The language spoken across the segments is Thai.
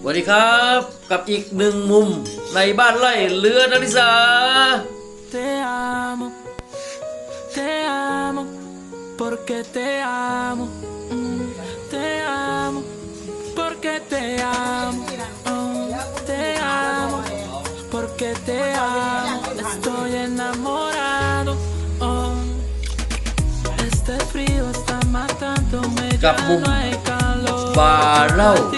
สวัสดีครับกับอีกหนึ่งมุมในบ้านไร่เรือนาริสากับมุมบาเล่า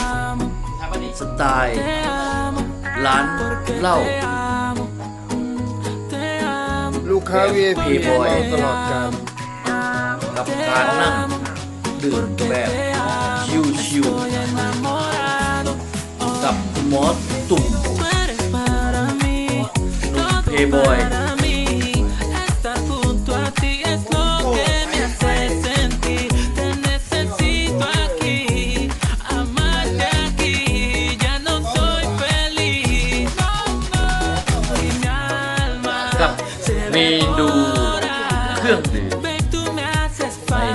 ตล์ร้านเหล้าลูกค้าอพีบอยตลอดการกับการนั่ง ดื่มแบบ ชิวๆกับมอสตุ่มหนุ่มเพย์บอย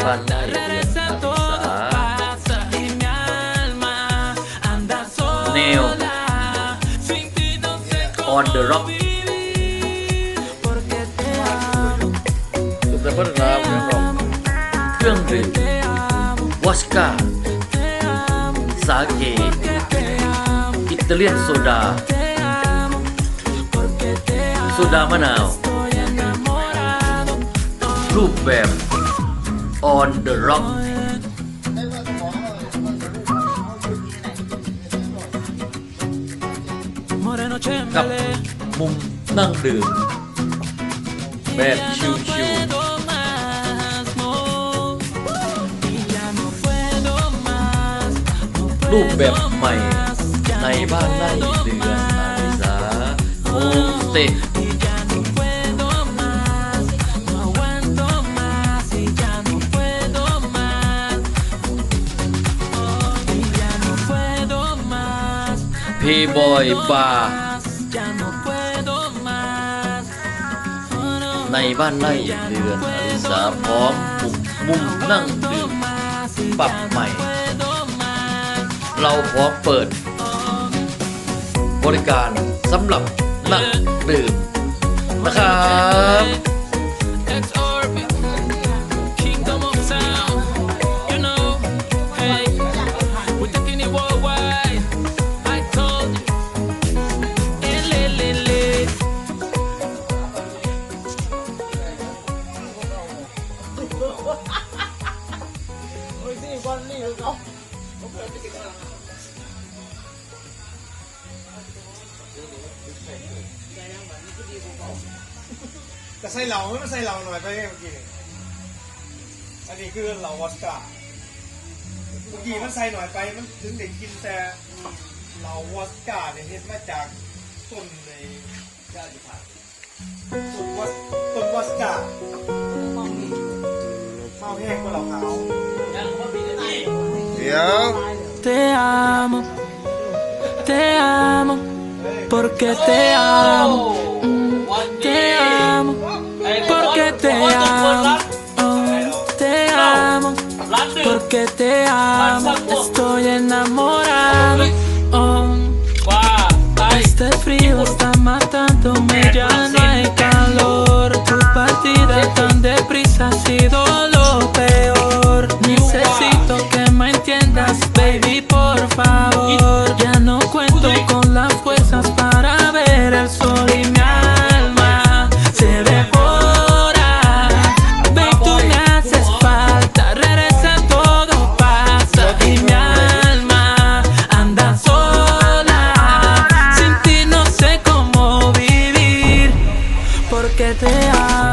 Neo on the rock September dalam rock Waska Sake Italian Soda Soda mana? Rupert on the rock กับมุมนั่งดื่มแบบ ชิวๆรูปแบบ ใหม่ ใน บ้านไร่เดือนอาริสาโฮมสเตย์ P-Boy Bar ในบ้านไร่เรือนอริสาพร้อมปุ่มมุมนั่งดื่มปรับใหม่ เราพร้อมเปิด บริการสำหรับนั่งดื่มนะครับมือซี่ก้อนนี่เขาเขาเปิ่ติดกันแต่ใส่เหล่าไม่ใส่เหล่าหน่อยไปเมื่อกี้อันนี้คือเหล่าวอดก้าเมื่อกี้มันใส่หน่อยไป มันถึงเด็กกินแต่เหล่าวอดก้าเนี่ยเห็นมาจากต้นในชาติพันธุ์ต้นวอสต้นวอดก้า Te amo, te amo, porque te amo. Mm, te amo, porque te amo. Oh, te amo, porque te amo. Estoy enamorado. que te amo.